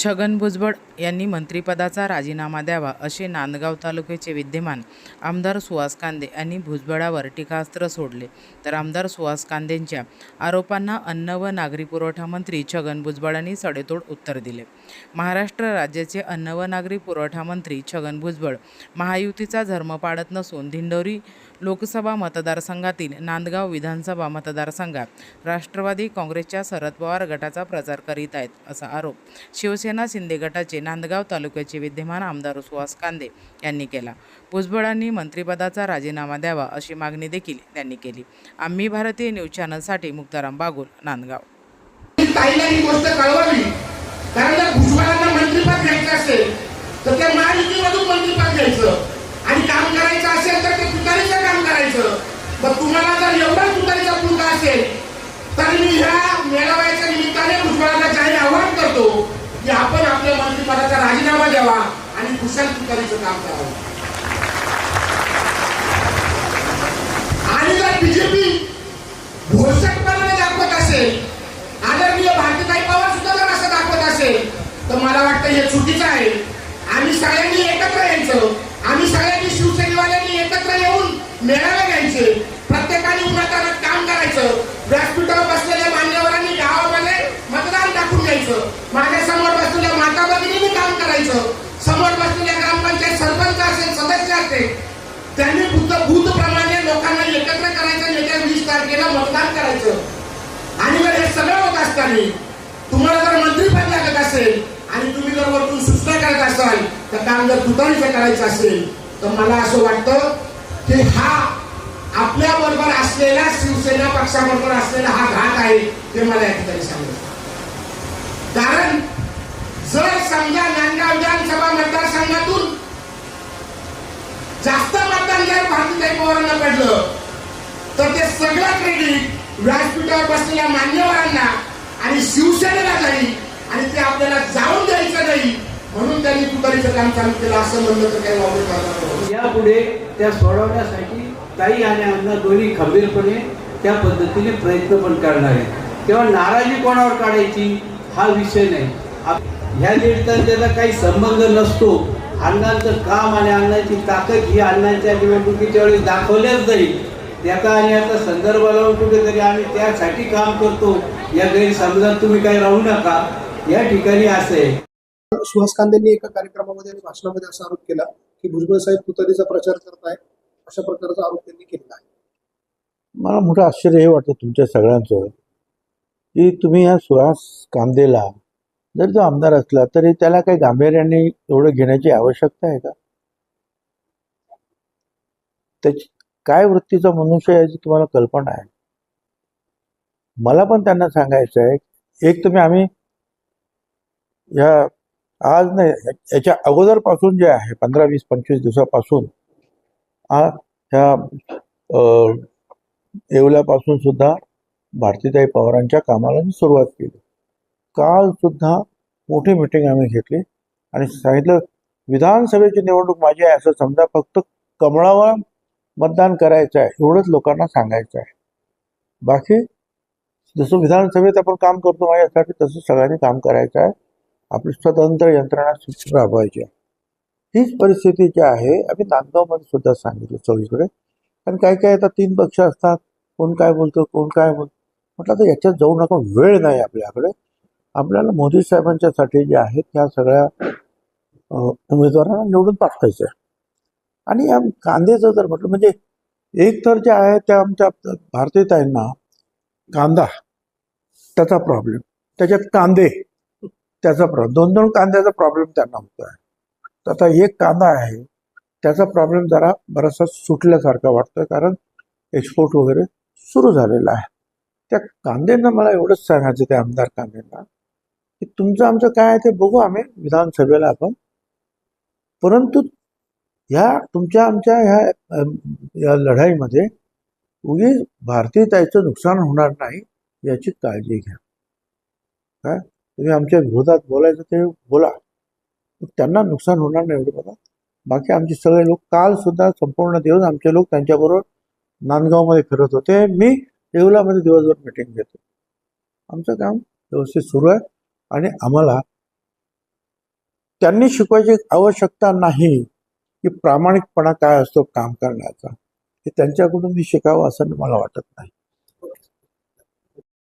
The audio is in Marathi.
छगन भुजबळ यांनी मंत्रिपदाचा राजीनामा द्यावा असे नांदगाव तालुक्याचे विद्यमान आमदार सुहास कांदे यांनी भुजबळावर टीकास्त्र सोडले. तर आमदार सुहास कांदेंच्या आरोपांना अन्न व नागरी पुरवठा मंत्री छगन भुजबळांनी सडेतोड उत्तर दिले. महाराष्ट्र राज्याचे अन्न व नागरी पुरवठा मंत्री छगन भुजबळ महायुतीचा धर्म पाळत नसून धिंडोरी लोकसभा मतदारसंघातील नांदगाव विधानसभा मतदारसंघात राष्ट्रवादी काँग्रेसच्या शरद पवार गटाचा प्रचार करीत आहेत असा आरोप शिवसेना शिवसेना शिंदे गटाचे नांदगाव तालुक्याचे विद्यमान आमदार सुहास कांदे यांनी केला. भुजबळांनी मंत्रिपदाचा राजीनामा द्यावा अशी मागणी देखील त्यांनी केली. आम्ही भारतीय न्यूज चॅनलसाठी मुक्ताराम बागुल नांदगाव. गोष्ट कळवावी. कारण भुजबळांना मंत्रिपद घ्यायचं असेल तर त्या महायुतीमधून मंत्रिपद घ्यायचं. आणि काम करायचं असेल तर ते तुतारीचं काम करायचं. मग तुम्हाला जर एवढा तुतारीचा पुरता असेल तर मी ह्या मेळाव्याच्या निमित्ताने भुजबळांना की आपण आपल्या मंत्रिपदाचा राजीनामा द्यावा आणि कुशल तुतारीचं काम करावं. आणि जर बीजेपी घोषकपणाने दाखवत असेल आदरणीय भारतीताई पवार सुद्धा जर असं दाखवत असेल तर मला वाटतं हे चुकीचं आहे. आम्ही सगळ्यांनी एकत्र यायचं. आम्ही सगळ्यांनी शिवसेनेवाल्यांनी एकत्र येऊन मेळावे घ्यायचे प्रत्येकाने उन्हातानात काम करायचं व्यासपीठावर बसलेल्या मान्यवरांनी गावामध्ये मतदान टाकून घ्यायचं माझ्यासमोर बसलेल्या माता भगिनींनी काम करायचं समोर बसलेल्या ग्रामपंचायत सरपंच असेल सदस्य असेल त्यांनी भूत भूतप्रमाणे लोकांना एकत्र करायचं येत्या वीस तारखेला मतदान करायचं. आणि जर हे सगळं होत असताना तुम्हाला जर मंत्रीपद लागत असेल आणि तुम्ही जर वरतून सूचना करत असाल तर काम जर तुतारीचं करायचं असेल तर मला असं वाटतं की हा आपल्या बरोबर असलेला शिवसेना पक्षाबरोबर असलेला हा घात आहे ते मला या ठिकाणी सांगायचं कारण जर समजा नांदगाव विधानसभा मतदारसंघातून जास्त मतदान जर भारतीय पवारांना पडलं? तर ते सगळं क्रेडिट व्यासपीठावर बसलेल्या मान्यवरांना आणि शिवसेनेला जाईल आणि ते आपल्याला जाऊन द्यायचं नाही म्हणून त्यांनी तुतारीचं काम चालू केलं. असं म्हणलं तर काही वापर यापुढे त्या सोडवण्यासाठी ताई आणि अण्णा दोन्ही खंबीरपणे त्या पद्धतीने प्रयत्न पण करणार आहेत. तेव्हा नाराजी कोणावर काढायची? हा विषय नाही. ह्या दीड त्याचा काही संबंध नसतो. अण्णांचं काम आणि अण्णांची ताकद ही अण्णांच्या निवडणुकीच्या वेळी दाखवल्याच जाईल त्याचा आणि याचा संदर्भ लावून कुठेतरी आम्ही त्यासाठी काम करतो. या गैरसमजात तुम्ही काही राहू नका. या ठिकाणी असं आहे. सुहास कांदेंनी एका कार्यक्रमामध्ये आणि भाषणामध्ये असा आरोप केला की भुजबळ साहेब तुतारीचा प्रचार करताय अशा प्रकारचा आरोप त्यांनी केलेला आहे. मला मोठं आश्चर्य हे वाटतं तुमच्या सगळ्यांचं की तुम्ही या सुहास कांदेला जर जो आमदार असला तरी त्याला काही गांभीर्याने एवढं घेण्याची आवश्यकता आहे का? त्याची काय वृत्तीचा मनुष्य याची तुम्हाला कल्पना आहे? मला पण त्यांना सांगायचं आहे एक तुम्ही आम्ही या आज नाही याच्या अगोदरपासून जे आहे पंधरा वीस पंचवीस दिवसापासून ह्या येवल्यापासून सुद्धा भारतीताई पवारांच्या कामाला मी सुरुवात केली. काल सुद्धा मोठी मिटिंग आम्ही घेतली. आणि सांगितलं विधानसभेची निवडणूक माझी आहे असं समजा फक्त कमळावर मतदान करायचं आहे एवढंच लोकांना सांगायचं आहे. बाकी जसं विधानसभेत आपण काम करतो माझ्यासाठी तसं सगळ्यांनी काम करायचं आहे. आपली स्वतंत्र यंत्रणा राबवायची आहे. हीच परिस्थिती जी आहे आम्ही नांदगावमध्ये सुद्धा सांगितलं सगळीकडे. कारण काय काय आता तीन पक्ष असतात कोण काय बोलतो कोण काय बोलतो. म्हटलं तर याच्यात जाऊ नका वेळ नाही आपल्याकडे. आपल्याला मोदी साहेबांच्यासाठी जे आहेत त्या सगळ्या उमेदवारांना निवडून पाठवायचं आहे. आणि या कांद्याचं जर म्हटलं म्हणजे एक तर जे आहे त्या आमच्या भारतीताईंना कांदा त्याचा प्रॉब्लेम त्याच्यात कांदे त्याचा प्रॉब्लेम दोन दोन कांद्याचा प्रॉब्लेम त्यांना होतो आहे तर आता एक कांदा आहे त्याचा प्रॉब्लेम जरा बराचसा सुटल्यासारखा वाटतोय कारण एक्सपोर्ट वगैरे सुरू झालेला आहे. त्या कांद्यांना मला एवढंच सांगायचं त्या आमदार कांद्यांना. की तुमचं आमचं काय आहे ते बघू आम्ही विधानसभेला आपण. परंतु ह्या तुमच्या आमच्या ह्या या लढाईमध्ये उगीच भारतीयताईचं नुकसान होणार नाही याची काळजी घ्या. काय? तुम्ही आमच्या विरोधात बोलायचं ते बोला. त्यांना नुकसान होणार नाही एवढं बघा. बाकी आमचे सगळे लोक काल सुद्धा संपूर्ण दिवस आमचे लोक त्यांच्याबरोबर नांदगावमध्ये फिरत होते. मी येवलामध्ये दिवसभर मिटिंग घेतो. आमचं काम व्यवस्थित सुरू आहे. आणि आम्हाला त्यांनी शिकवायची आवश्यकता नाही की प्रामाणिकपणा काय असतो काम करण्याचा. हे त्यांच्याकडून मी शिकावं असं मला वाटत नाही.